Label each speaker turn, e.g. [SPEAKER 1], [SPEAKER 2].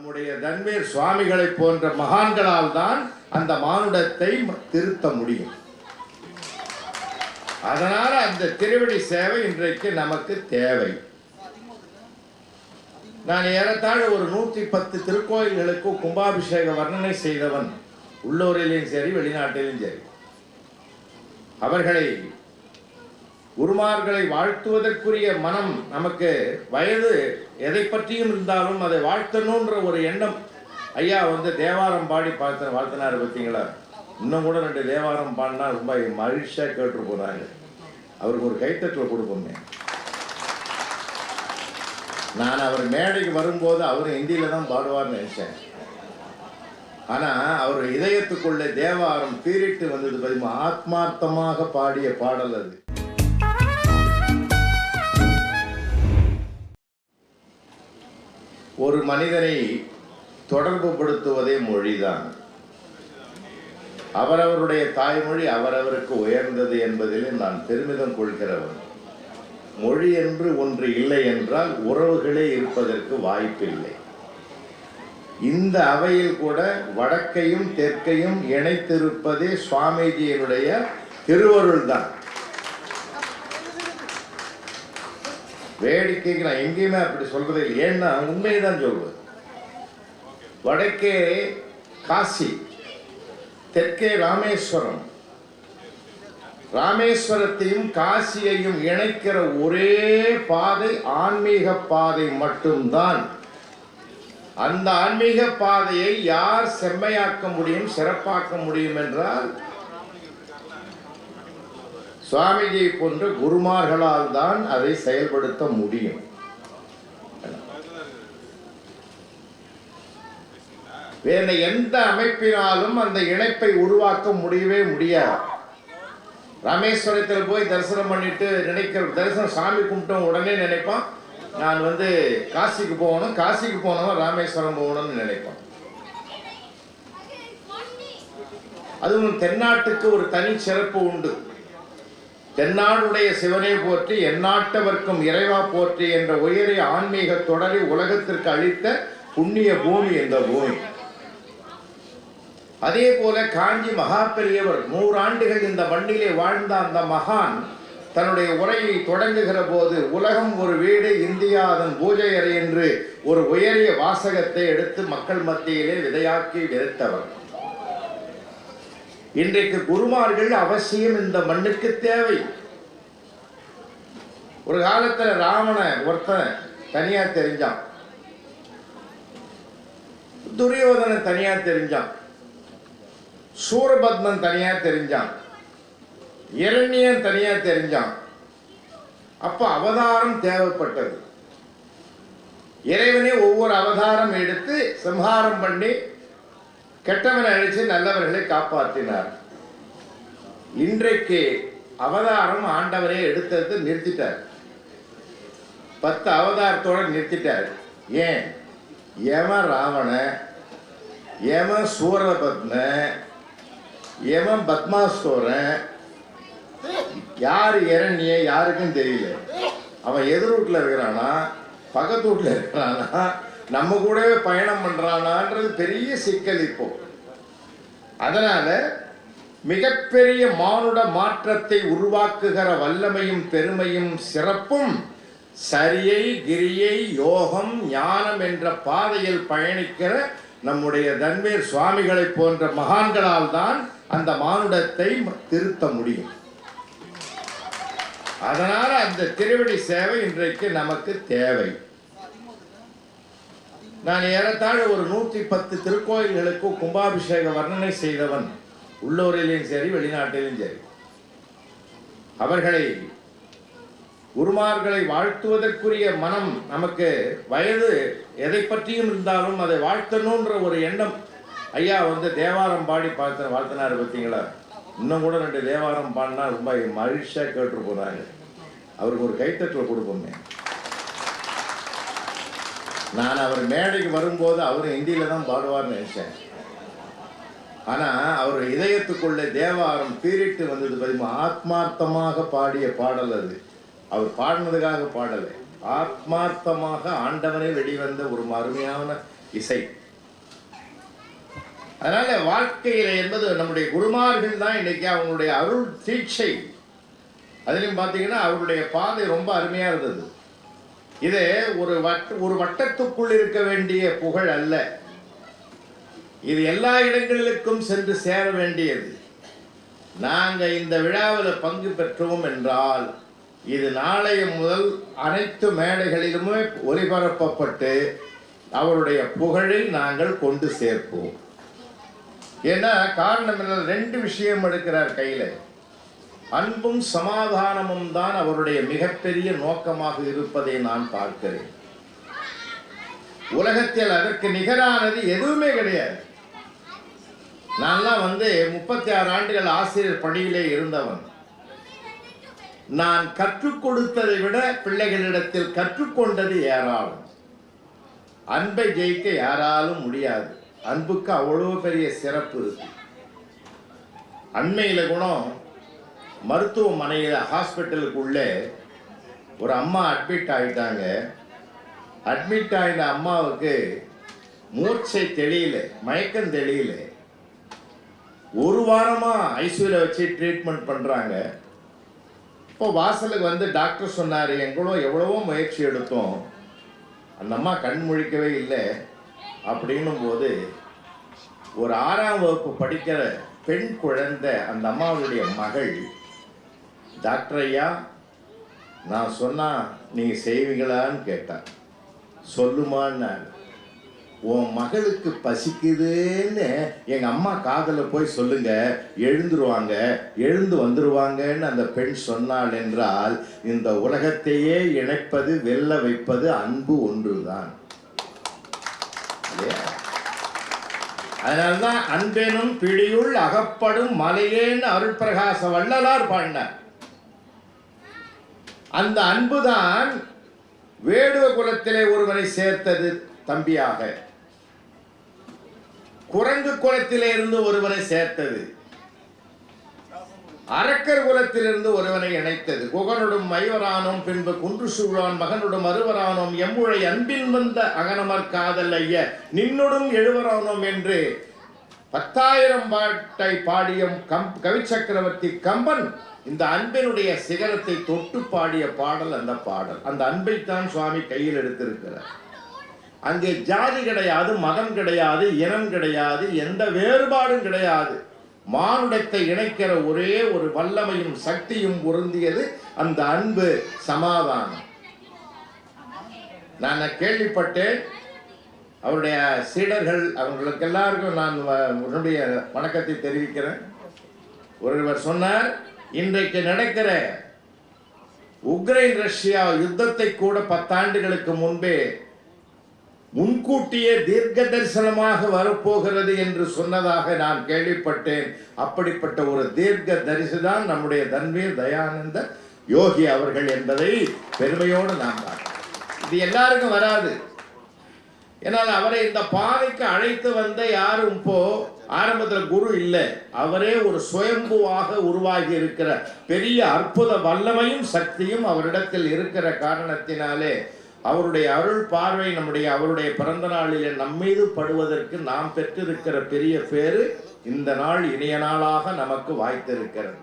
[SPEAKER 1] நம்முடைய தன்வீர் சுவாமிகளை போன்ற மகான்களால் தான் அந்த மானுடத்தை திருத்த முடியும். அதனால அந்த திருவடி சேவை இன்றைக்கு நமக்கு தேவை. நான் ஏறத்தாழ ஒரு நூத்தி பத்து திருக்கோயில்களுக்கு கும்பாபிஷேக வர்ணனை செய்தவன் உள்ளூரிலையும் சரி வெளிநாட்டிலும் சரி. அவர்களை குருமார்களை வாழ்த்துவதற்குரிய மனம் நமக்கு வயது எதை பற்றியும் இருந்தாலும் அதை வாழ்த்தணுன்ற ஒரு எண்ணம் ஐயா வந்து தேவாரம் பாடி பார்த்த வாழ்த்தினார் பார்த்தீங்களா? இன்னும் கூட ரெண்டு தேவாரம் பாடினா ரொம்ப மகிழ்ச்சியாக கேட்டு போனாங்க அவருக்கு ஒரு கைத்தட்டல் கொடுப்போமே. நான் அவர் மேடைக்கு வரும்போது அவர் ஹிந்தியில தான் பாடுவார்னு நினைச்சேன். ஆனா அவர் இதயத்துக்குள்ளே தேவாரம் பீரிட்டு வந்தது பதிமா ஆத்மார்த்தமாக பாடிய பாடல் அது. ஒரு மனிதனை தொடர்புபடுத்துவதே மொழிதான். அவரவருடைய தாய்மொழி அவரவருக்கு உயர்ந்தது என்பதிலே நான் பெருமிதம் கொள்கிறவன். மொழி என்று ஒன்று இல்லை என்றால் உறவுகளே இருப்பதற்கு வாய்ப்பில்லை. இந்த அவையில் கூட வடக்கையும் தெற்கையும் இணைத்திருப்பதே சுவாமிஜியினுடைய திருவருள்தான். வேடிக்கைக்கு நான் எங்கேயுமே அப்படி சொல்றது இல்லை ஏன்னா உண்மையை தான் சொல்வது. வடக்கே காசி தெற்கே ராமேஸ்வரம். ராமேஸ்வரத்தையும் காசியையும் இணைக்கிற ஒரே பாதை ஆன்மீக பாதை மட்டும்தான். அந்த ஆன்மீக பாதையை யார் செம்மையாக்க முடியும் சிறப்பாக்க முடியும் என்றால் சுவாமிஜி போன்ற குருமார்களால் தான் அதை செயல்படுத்த முடியும். வேற எந்த அமைப்பினாலும் அந்த இணைப்பை உருவாக்க முடியவே முடியாது. ராமேஸ்வரத்தில் போய் தரிசனம் பண்ணிட்டு நினைக்கிற தரிசனம் சாமி கும்பிட்டோம் உடனே நினைப்பான் நான் வந்து காசிக்கு போகணும் காசிக்கு போனவன் ராமேஸ்வரம் போகணும்னு நினைப்பான் அதுவும் தென்னாட்டுக்கு ஒரு தனி சிறப்பு உண்டு. தென்னாடுடைய சிவனே போற்றி எந்நாட்டவர்க்கும் இறைவா போற்றி என்ற உயரிய ஆன்மீக தொடரை உலகத்திற்கு அளித்த புண்ணிய பூமி இந்த பூமி. அதே போல காஞ்சி மகா பெரியவர் நூறாண்டுகள் இந்த மண்ணிலே வாழ்ந்த அந்த மகான் தன்னுடைய உரையை தொடங்குகிற போது உலகம் ஒரு வீடு இந்தியா அதன் பூஜை அறை என்று ஒரு உயரிய வாசகத்தை எடுத்து மக்கள் மத்தியிலே விதையாக்கி விதைத்தவர். இன்றைக்கு குருமார்கள் அவசியம் இந்த மண்ணுக்கு தேவை. ஒரு காலத்துல ராவண ஒருத்தன் தனியா தெரிஞ்சான். துரியோதனன் தனியா தெரிஞ்சான். சூரபத்மன் தனியா தெரிஞ்சான். இரண்யன் தனியா தெரிஞ்சான். அப்ப அவதாரம் தேவைப்பட்டது. இறைவனே ஒவ்வொரு அவதாரம் எடுத்து சம்ஹாரம் பண்ணி கெட்டவனை அழிச்சு நல்லவர்களை காப்பாற்றினார். இன்றைக்கு அவதாரம் ஆண்டவரே எடுத்தது நிறுத்திட்டார். பத்து அவதாரத்தோட நிறுத்திட்டார். ஏன்? எம ராவண எம சூரபத்ம எமன் பத்மாசோரன் யார் இரண்ய யாருக்கும் தெரியல. அவன் எதிர் வீட்டில் இருக்கிறானா? பக்கத்து வீட்டில் இருக்கிறானா? நம்ம கூடவே பயணம் பண்றானான்றது பெரிய சிக்கல் இப்போ அதனால மிகப்பெரிய மானுட மாற்றத்தை உருவாக்குகிற வல்லமையும் பெருமையும் சிறப்பும் சரியை கிரியை யோகம் ஞானம் என்ற பாதையில் பயணிக்கிற நம்முடைய தன்வேர் சுவாமிகளை போன்ற மகான்களால் தான் அந்த மானுடத்தை திருத்த முடியும். அதனால அந்த திருவடி சேவை இன்றைக்கு நமக்கு தேவை. நான் ஏறத்தாழ ஒரு நூற்றி பத்து திருக்கோயில்களுக்கு கும்பாபிஷேக வர்ணனை செய்தவன் உள்ளூரிலையும் சரி வெளிநாட்டிலும் சரி. அவர்களை குருமார்களை வாழ்த்துவதற்குரிய மனம் நமக்கு வயது எதை பற்றியும் இருந்தாலும் அதை வாழ்த்தணுன்ற ஒரு எண்ணம் ஐயா வந்து தேவாரம் பாடி பார்த்த வாழ்த்தினார் பார்த்தீங்களா? இன்னும் கூட ரெண்டு தேவாரம் பாடினா ரொம்ப மகிழ்ச்சியாக கேட்டு போகிறாங்க அவருக்கு ஒரு கைத்தட்டல் கொடுப்போமே. நான் அவர் மேடைக்கு வரும்போது அவர் ஹிந்தியில தான் பாடுவார்னு நினைச்சேன். ஆனா அவர் இதயத்துக்குள்ளே தேவாரம் பீரிட்டு வந்தது பதிமா ஆத்மார்த்தமாக பாடிய பாடல் அது. அவர் பாடினதுக்காக பாடலை. ஆத்மார்த்தமாக ஆண்டவனே வெளிவந்த ஒரு அருமையான இசை. அதனால வாழ்க்கையில என்பது நம்முடைய குருமார்கள் தான் இன்னைக்கு அவங்களுடைய அருள் தீட்சை. அதிலும் பார்த்தீங்கன்னா அவருடைய பாதை ரொம்ப அருமையா இருந்தது. இது ஒரு வட்ட ஒரு வட்டத்துக்குள் இருக்க வேண்டிய புகழ் அல்ல. இது எல்லா இடங்களுக்கும் சென்று சேர வேண்டியது. நாங்கள் இந்த விழாவில் பங்கு பெற்றோம் என்றால் இது நாளைய முதல் அனைத்து மேடைகளிலுமே ஒளிபரப்பப்பட்டு அவருடைய புகழை நாங்கள் கொண்டு சேர்ப்போம். ஏன்னா காரணம் என்ன ரெண்டு விஷயம் எடுக்கிறார் கையில். அன்பும் சமாதானமும் தான் அவருடைய மிகப்பெரிய நோக்கமாக இருப்பதை நான் பார்க்கிறேன். உலகத்தில் அதற்கு நிகரானது எதுவுமே கிடையாது. நான்லாம் வந்து முப்பத்தி ஆறு ஆண்டுகள் ஆசிரியர் பணியிலே இருந்தவன். நான் கற்றுக் கொடுத்ததை விட பிள்ளைகளிடத்தில் கற்றுக்கொண்டது ஏராளம். அன்பை ஜெயிக்க யாராலும் முடியாது. அன்புக்கு அவ்வளோ பெரிய சிறப்பு இருக்கு. அண்மையில குணம் மருத்துவமனையில் ஹாஸ்பிட்டலுக்குள்ளே ஒரு அம்மா அட்மிட் ஆகிட்டாங்க அட்மிட் ஆகின அம்மாவுக்கு மூச்சை தெளியல மயக்கம் தெளியல. ஒரு வாரமாக ஐசியூவில் வச்சு ட்ரீட்மெண்ட் பண்ணுறாங்க இப்போ வாசலுக்கு வந்து டாக்டர் சொன்னார் எங்களோ எவ்வளவோ முயற்சி எடுத்தோம். அந்த அம்மா கண் முழிக்கவே இல்லை. அப்படின்னும் போது ஒரு ஆறாம் வகுப்பு படிக்கிற பெண் குழந்தை அந்த அம்மாவுடைய மகள் டாக்டர் ஐயா நான் சொன்னால் நீங்கள் செய்வீங்களான்னு கேட்டான் சொல்லுமான்னு உன் மகளுக்கு பசிக்குதுன்னு எங்கள் அம்மா காதில் போய் சொல்லுங்க எழுந்துருவாங்க எழுந்து வந்துருவாங்கன்னு அந்த பெண் சொன்னாள் என்றால் இந்த உலகத்தையே இணைப்பது வெல்ல வைப்பது அன்பு ஒன்றுதான். அதனால்தான் அன்பெனும் பிடியுள் அகப்படும் மலையேன்னு அருட்பிரகாச வள்ளலார் பாடினார். அந்த அன்புதான் வேடுவ குலத்திலே ஒருவனை சேர்த்தது தம்பியாக. குரங்கு குலத்திலே இருந்து ஒருவனை சேர்த்தது. அரக்கர் குலத்திலிருந்து ஒருவனை இணைத்தது. குகனுடும் மைவரானோம் பின்பு குன்று சூழான் மகனுடும் அறுவரானோம் எம்முழை அன்பின் வந்த அகனமர் காதல் ஐய நின்னுடும் எழுவரானோம் என்று பத்தாயிரம் பாட்டை பாடிய கம் கவி சக்கரவர்த்தி கம்பன் இந்த அன்பினுடைய சிகரத்தை தொட்டு பாடிய பாடல் அந்த பாடல். அந்த அன்பைத்தான் சுவாமி கையில் எடுத்திருக்கிறார். அங்கே ஜாதி கிடையாது மதம் கிடையாது இனம் கிடையாது எந்த வேறுபாடும் கிடையாது. மானுடத்தை இணைக்கிற ஒரே ஒரு வல்லமையும் சக்தியும் பொருந்தியது அந்த அன்பு சமாதானம். நான் கேள்விப்பட்டேன். அவருடைய சீடர்கள் அவங்களுக்கு எல்லாருக்கும் நான் வ- வணக்கத்தை தெரிவிக்கிறேன். ஒருவர் சொன்னார் இன்றைக்கு நடக்கிற உக்ரைன் ரஷ்யா யுத்தத்தை கூட பத்தாண்டுகளுக்கு முன்பே முன்கூட்டியே தீர்க்க தரிசனமாக வரப்போகிறது என்று சொன்னதாக நான் கேள்விப்பட்டேன். அப்படிப்பட்ட ஒரு தீர்க்க தரிசுதான் நம்முடைய தன்வீர் தயானந்த யோகி அவர்கள் என்பதை பெருமையோடு நாம் பார்க்கிறோம். இது எல்லாருக்கும் வராது. ஏன்னால் அவரை இந்த பாதைக்கு அழைத்து வந்த யாரும் இப்போ ஆரம்பத்தில் குரு இல்லை. அவரே ஒரு சுயம்புவாக உருவாகி இருக்கிற பெரிய அற்புத வல்லமையும் சக்தியும் அவரிடத்தில் இருக்கிற காரணத்தினாலே அவருடைய அருள் பார்வை நம்முடைய அவருடைய பிறந்த நாளிலே நம்மீது படுவதற்கு நாம் பெற்றிருக்கிற பெரிய பேரு இந்த நாள் இனிய நாளாக நமக்கு வாய்த்திருக்கிறது.